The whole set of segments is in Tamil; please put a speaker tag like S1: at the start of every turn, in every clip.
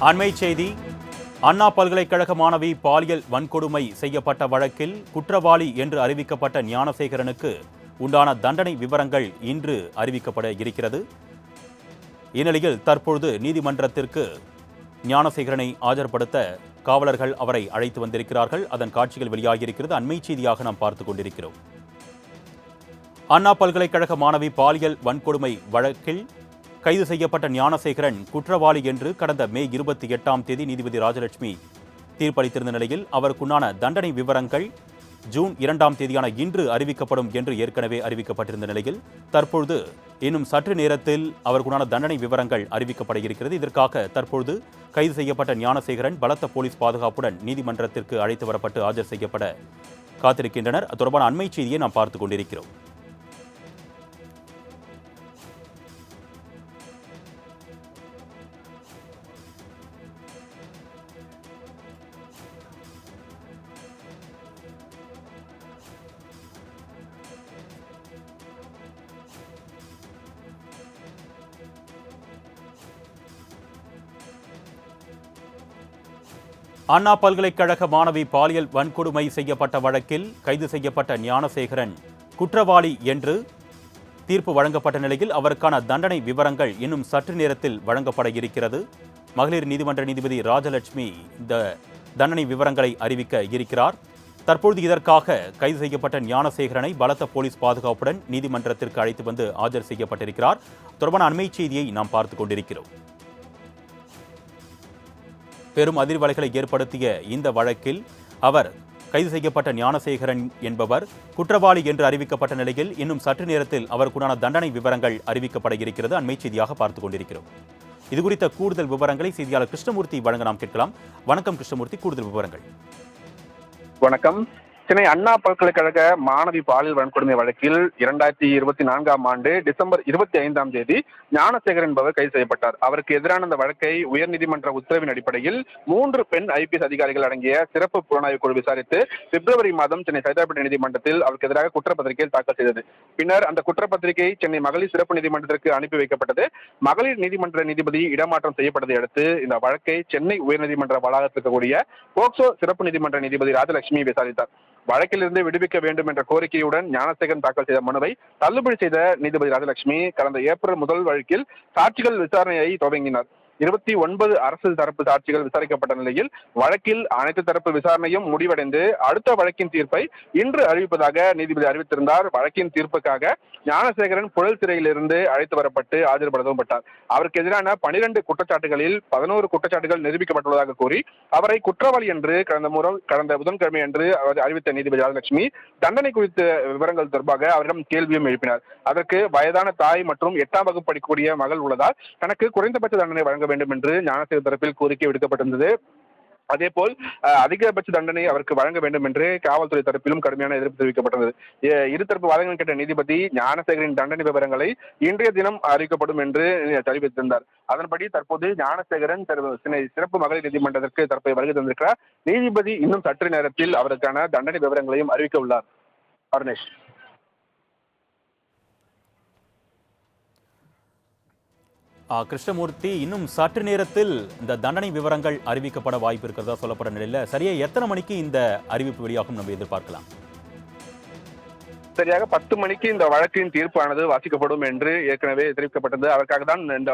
S1: அண்மை செய்தி அண்ணா பல்கலைக்கழக மாணவி பாலியல் வன்கொடுமை செய்யப்பட்ட வழக்கில் குற்றவாளி என்று அறிவிக்கப்பட்ட ஞானசேகரனுக்கு உண்டான தண்டனை விவரங்கள் இன்று அறிவிக்கப்பட இருக்கிறது. இந்நிலையில் தற்பொழுது நீதிமன்றத்திற்கு ஞானசேகரனை ஆஜர்படுத்த காவலர்கள் அவரை அழைத்து வந்திருக்கிறார்கள். அதன் காட்சிகள் வெளியாகியிருக்கிறது. அண்மை செய்தியாக நாம் பார்த்துக் கொண்டிருக்கிறோம். அண்ணா பல்கலைக்கழக மாணவி பாலியல் வன்கொடுமை வழக்கில் கைது செய்யப்பட்ட ஞானசேகரன் குற்றவாளி என்று கடந்த மே இருபத்தி எட்டாம் தேதி நீதிபதி ராஜலட்சுமி தீர்ப்பளித்திருந்த நிலையில் அவருக்குண்டான தண்டனை விவரங்கள் ஜூன் இரண்டாம் தேதியான இன்று அறிவிக்கப்படும் என்று ஏற்கனவே அறிவிக்கப்பட்டிருந்த நிலையில் தற்பொழுது இன்னும் சற்று நேரத்தில் அவருக்குண்டான தண்டனை விவரங்கள் அறிவிக்கப்பட இருக்கிறது. இதற்காக தற்பொழுது கைது செய்யப்பட்ட ஞானசேகரன் பலத்த போலீஸ் பாதுகாப்புடன் நீதிமன்றத்திற்கு அழைத்து வரப்பட்டு ஆஜர் செய்யப்பட காத்திருக்கின்றனர். அது தொடர்பான அண்மை செய்தியை நாம் பார்த்துக் கொண்டிருக்கிறோம். அண்ணா பல்கலைக்கழக மாணவி பாலியல் வன்கொடுமை செய்யப்பட்ட வழக்கில் கைது செய்யப்பட்ட ஞானசேகரன் குற்றவாளி என்று தீர்ப்பு வழங்கப்பட்ட நிலையில் அவருக்கான தண்டனை விவரங்கள் இன்னும் சற்று நேரத்தில் வழங்கப்பட இருக்கிறது. மகளிர் நீதிமன்ற நீதிபதி ராஜலட்சுமி இந்த தண்டனை விவரங்களை அறிவிக்க இருக்கிறார். தற்பொழுது இதற்காக கைது செய்யப்பட்ட ஞானசேகரனை பலத்த போலீஸ் பாதுகாப்புடன் நீதிமன்றத்திற்கு அழைத்து வந்து ஆஜர் செய்யப்பட்டிருக்கிறார். தொடர்பான அண்மை செய்தியை நாம் பார்த்துக் கொண்டிருக்கிறோம். பெரும் அதிர்வலைகளை ஏற்படுத்திய இந்த வழக்கில் அவர் கைது செய்யப்பட்ட ஞானசேகரன் என்பவர் குற்றவாளி என்று அறிவிக்கப்பட்ட நிலையில் இன்னும் சற்று நேரத்தில் அவருக்குண்டான தண்டனை விவரங்கள் அறிவிக்கப்பட இருக்கிறது அண்மை செய்தியாக பார்த்துக் கொண்டிருக்கிறோம். இது குறித்த கூடுதல் விவரங்களை செய்தியாளர் கிருஷ்ணமூர்த்தி வழங்க நாம் கேட்கலாம். வணக்கம் கிருஷ்ணமூர்த்தி கூடுதல் விவரங்கள்.
S2: வணக்கம். சென்னை அண்ணா பல்கலைக்கழக மாணவி பாலியல் வன்கொடுமை வழக்கில் இரண்டாயிரத்தி இருபத்தி நான்காம் ஆண்டு டிசம்பர் இருபத்தி ஐந்தாம் தேதி ஞானசேகர் என்பவர் கைது செய்யப்பட்டார். அவருக்கு எதிரான அந்த வழக்கை உயர்நீதிமன்ற உத்தரவின் அடிப்படையில் மூன்று பெண் ஐபிஎஸ் அதிகாரிகள் அடங்கிய சிறப்பு புலனாய்வு குழு விசாரித்து பிப்ரவரி மாதம் சென்னை சைதாப்பேட்டை நீதிமன்றத்தில் அவருக்கு எதிராக குற்றப்பத்திரிகை தாக்கல் செய்தது. பின்னர் அந்த குற்றப்பத்திரிகை சென்னை மகளிர் சிறப்பு நீதிமன்றத்திற்கு அனுப்பி வைக்கப்பட்டது. மகளிர் நீதிமன்ற நீதிபதி இடமாற்றம் செய்யப்பட்டதை அடுத்து இந்த வழக்கை சென்னை உயர்நீதிமன்ற வளாகத்தில் இருக்கக்கூடிய போக்சோ சிறப்பு நீதிமன்ற நீதிபதி ராஜலட்சுமி விசாரித்தார். வழக்கிலிருந்து விடுவிக்க வேண்டும் என்ற கோரிக்கையுடன் ஞானசேகரன் தாக்கல் செய்த மனுவை தள்ளுபடி செய்த நீதிபதி ராஜலட்சுமி கடந்த ஏப்ரல் முதல் வழக்கில் சாட்சிகள் விசாரணையை தொடங்கினார் இருபத்தி ஒன்பது அரசு தரப்பு சாட்சிகள் விசாரிக்கப்பட்ட நிலையில் வழக்கில் அனைத்து தரப்பு விசாரணையும் முடிவடைந்து அடுத்த வழக்கின் தீர்ப்பை இன்று அறிவிப்பதாக நீதிபதி அறிவித்திருந்தார். வழக்கின் தீர்ப்புக்காக ஞானசேகரன் புழல் சிறையிலிருந்து அழைத்து வரப்பட்டு ஆஜர்படுத்தவும் பட்டார். அவருக்கு எதிரான பனிரெண்டு குற்றச்சாட்டுகளில் பதினோரு குற்றச்சாட்டுகள் நிரூபிக்கப்பட்டுள்ளதாக கூறி அவரை குற்றவாளி என்று கடந்த முறை கடந்த புதன்கிழமை அன்று அறிவித்த நீதிபதி ராஜலட்சுமி தண்டனை குறித்த விவரங்கள் தொடர்பாக அவரிடம் கேள்வியும் எழுப்பினார். அதற்கு வயதான தாய் மற்றும் எட்டாம் வகுப்பு படிக்கக்கூடிய மகள் உள்ளதால் தனக்கு குறைந்தபட்ச தண்டனை வழங்க வேண்டும் என்று ஞானசேகர் தரப்பில் கோரிக்கை விடுக்கப்பட்டிருந்தது. அதேபோல் போல் அதிகபட்ச தண்டனை அவருக்கு வழங்க வேண்டும் என்று காவல்துறை தரப்பிலும் கடுமையான எதிர்ப்பு தெரிவிக்கப்பட்டது இருதரப்பு வாதங்கள் கேட்ட நீதிபதி ஞானசேகரின் தண்டனை விவரங்களை இன்றைய தினம் அறிவிக்கப்படும் என்று தெரிவித்திருந்தார். அதன்படி தற்போது ஞானசேகரன் சிறப்பு மகளிர் நீதிமன்றத்திற்கு தற்போது வருகை தந்திருக்கிறார். நீதிபதி இன்னும் சற்று நேரத்தில் அவருக்கான தண்டனை விவரங்களையும் அறிவிக்க உள்ளார். அருணேஷ்.
S1: கிருஷ்ணமூர்த்தி இன்னும் சற்று நேரத்தில் இந்த தண்டனை விவரங்கள் அறிவிக்கப்பட வாய்ப்பு இருக்கிறதா சொல்லப்பட நிலையில் சரியா எத்தனை மணிக்கு இந்த அறிவிப்பு வெளியாகும் நம்ம எதிர்பார்க்கலாம்.
S2: சரியாக பத்து மணிக்கு இந்த வழக்கின் தீர்ப்பானது வாசிக்கப்படும் என்று ஏற்கனவே தெரிவிக்கப்பட்டது அதற்காக தான் இந்த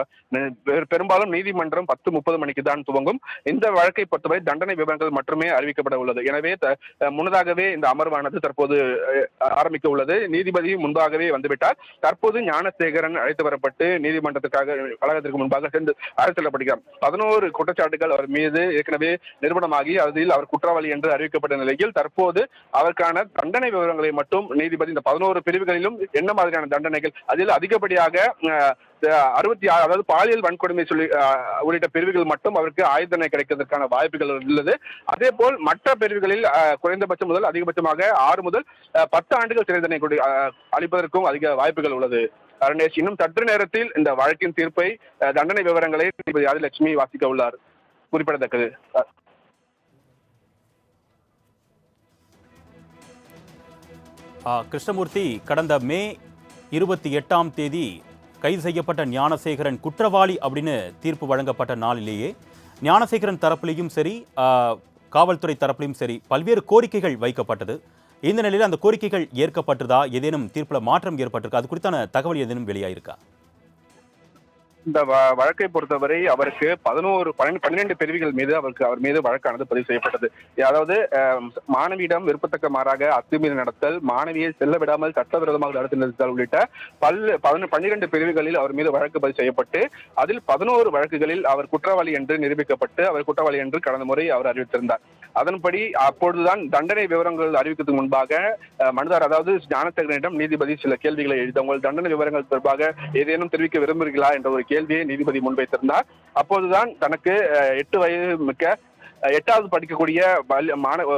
S2: பெ- பெரும்பாலும் நீதிமன்றம் பத்து முப்பது மணிக்கு தான் துவங்கும். இந்த வழக்கை பொறுத்தவரை தண்டனை விவரங்கள் மட்டுமே அறிவிக்கப்பட உள்ளது. எனவே த- முன்னதாகவே இந்த அமர்வானது தற்போது ஆரம்பிக்க உள்ளது. நீதிபதி முன்பாகவே வந்துவிட்டார். தற்போது ஞானசேகரன் அழைத்து வரப்பட்டு நீதிமன்றத்திற்காக கழகத்திற்கு முன்பாக சென்று அழைத்து செல்லப்படுகிறார் பதினோரு குற்றச்சாட்டுகள் அவர் மீது ஏற்கனவே நிறுவனமாகி அதில் அவர் குற்றவாளி என்று அறிவிக்கப்பட்ட நிலையில் தற்போது அவருக்கான தண்டனை விவரங்களை மட்டும் நீதிபதி இந்த பதினோரு பிரிவுகளிலும் என்ன மாதிரியான தண்டனைகள்? அதில் அதிகப்படியாக அறுபத்தி ஆறு அதாவது பாலியல் வன்கொடுமை சொல்லி உள்ளிட்ட பிரிவுகள் மட்டும் அவருக்கு ஆயுதனை தண்டனை கிடைக்கிறதுக்கான வாய்ப்புகள் உள்ளது. அதே போல் மற்ற பிரிவுகளில் குறைந்தபட்சம் முதல் அதிகபட்சமாக ஆறு முதல் பத்து ஆண்டுகள் சிறை தண்டனை அளிப்பதற்கும் அதிக வாய்ப்புகள் உள்ளது. அருணேஷ் இன்னும் சற்று நேரத்தில் இந்த வழக்கின் தீர்ப்பை தண்டனை விவரங்களை நீதிபதி ஆதிலட்சுமி வாசிக்க உள்ளார். குறிப்பிடத்தக்கது.
S1: கிருஷ்ணமூர்த்தி கடந்த மே இருபத்தி எட்டாம் தேதி கைது செய்யப்பட்ட ஞானசேகரன் குற்றவாளி அப்படின்னு தீர்ப்பு வழங்கப்பட்ட நாளிலேயே ஞானசேகரன் தரப்புலையும் சரி காவல்துறை தரப்புலையும் சரி பல்வேறு கோரிக்கைகள் வைக்கப்பட்டது. இந்த நிலையில் அந்த கோரிக்கைகள் ஏற்கப்பட்டதா? ஏதேனும் தீர்ப்பில் மாற்றம் ஏற்பட்டிருக்கா? அது குறித்தான தகவல் ஏதேனும் வெளியாயிருக்கா?
S2: இந்த வ- வழக்கை பொறுத்தவரை அவருக்கு பதினோரு பன்னிரெண்டு பிரிவுகள் மீது அவருக்கு அவர் மீது வழக்கானது பதிவு செய்யப்பட்டது. அதாவது மாணவியிடம் விருப்பத்தக்க மாறாக அத்துமீறி நடத்தல் மாணவியை செல்ல விடாமல் சட்டவிரோதமாக நடத்தி நிறுத்தல் உள்ளிட்ட பல் பதின- பன்னிரண்டு பிரிவுகளில் அவர் மீது வழக்கு பதிவு செய்யப்பட்டு அதில் பதினோரு வழக்குகளில் அவர் குற்றவாளி என்று நிரூபிக்கப்பட்டு அவர் குற்றவாளி என்று கடந்த முறை அவர் அறிவித்திருந்தார். அதன்படி அப்பொழுதுதான் தண்டனை விவரங்கள் அறிவிக்கிறதுக்கு முன்பாக மனிதர் மனுதார் அதாவது ஞானசேகரனிடம் நீதிபதி சில கேள்விகளை எழுதி உங்கள் தண்டனை விவரங்கள் தொடர்பாக ஏதேனும் தெரிவிக்க விரும்புகிறீர்களா? என்ற ஒரு கேள்வியை நீதிபதி முன்வைத்திருந்தார். அப்போதுதான் தனக்கு எட்டு வயது மிக்க எட்டாவது படிக்கக்கூடிய மாணவ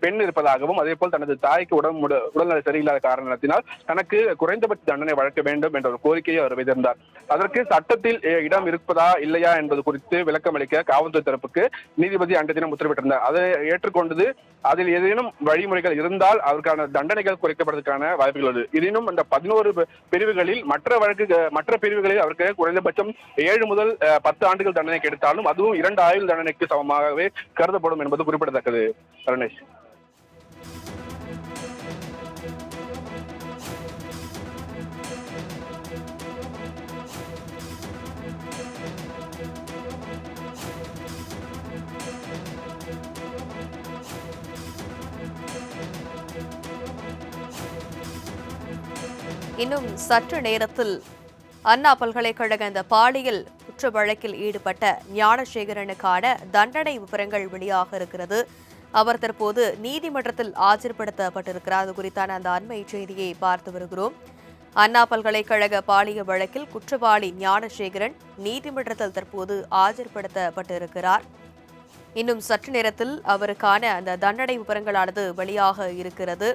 S2: பெண் இருப்பதாகவும் அதே போல் தனது தாய்க்கு உடம்பு முட- உடல்நல சரியில்லாத காரணத்தினால் தனக்கு குறைந்தபட்ச தண்டனை வழங்க வேண்டும் என்ற ஒரு கோரிக்கையை அவர் வைத்திருந்தார் அதற்கு சட்டத்தில் இடம் இருப்பதா இல்லையா என்பது குறித்து விளக்கம் அளிக்க காவல்துறை தரப்புக்கு நீதிபதி அன்றைய தினம் உத்தரவிட்டிருந்தார். அதை ஏற்றுக்கொண்டது அதில் ஏதேனும் வழிமுறைகள் இருந்தால் அதற்கான தண்டனைகள் குறைக்கப்படுவதற்கான வாய்ப்புகள் உள்ளது. எனினும் இந்த பதினோரு பிரிவுகளில் மற்ற வழக்கு மற்ற பிரிவுகளில் அவருக்கு குறைந்தபட்சம் ஏழு முதல் பத்து ஆண்டுகள் தண்டனை கிடைத்தாலும் அதுவும் இரண்டு ஆயுள் தண்டனைக்கு சமமாகவே கருதப்படும் என்பது குறிப்பிடத்தக்கது. கருணேஷ்
S3: இன்னும் சற்று நேரத்தில் அண்ணா பல்கலைக்கழக இந்த பாலியல் குற்ற வழக்கில் ஈடுபட்ட ஞானசேகரனுக்கான தண்டனை விவரங்கள் வெளியாக இருக்கிறது. அவர் தற்போது நீதிமன்றத்தில் ஆஜர்படுத்தப்பட்டிருக்கிறார். அது குறித்தான அந்த அண்மை செய்தியை பார்த்து வருகிறோம். அண்ணா பல்கலைக்கழக பாலியல் வழக்கில் குற்றவாளி ஞானசேகரன் நீதிமன்றத்தில் தற்போது ஆஜர்படுத்தப்பட்டிருக்கிறார். இன்னும் சற்று நேரத்தில் அவருக்கான அந்த தண்டனை விவரங்களானது வெளியாக இருக்கிறது.